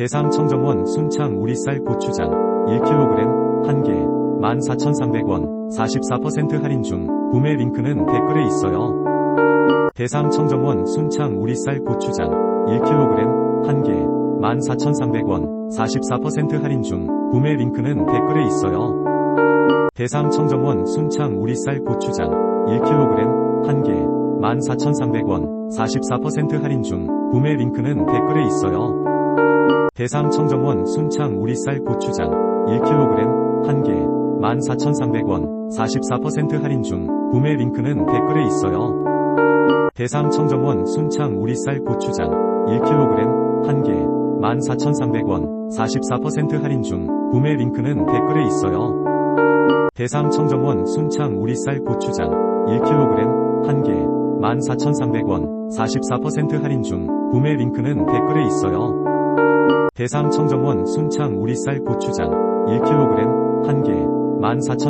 대상 청정원 순창 우리쌀 고추장 1kg 1개 14,300원 44% 할인 중 구매 링크는 댓글에 있어요. 대상 청정원 순창 우리쌀 고추장 1kg 1개 14,300원 44% 할인 중 구매 링크는 댓글에 있어요. 대상 청정원 순창 우리쌀 고추장 1kg 1개 14,300원 44% 할인 중 구매 링크는 댓글에 있어요. 대상 청정원 순창 우리쌀 고추장 1kg 1개 14,300원 44% 할인 중 구매 링크는 댓글에 있어요. 대상 청정원 순창 우리쌀 고추장 1kg 1개 14,300원 44% 할인 중 구매 링크는 댓글에 있어요. 대상 청정원 순창 우리쌀 고추장 1kg 1개 14,300원 44% 할인 중 구매 링크는 댓글에 있어요. 대상 청정원 순창 우리쌀 고추장 1kg 1개 14,000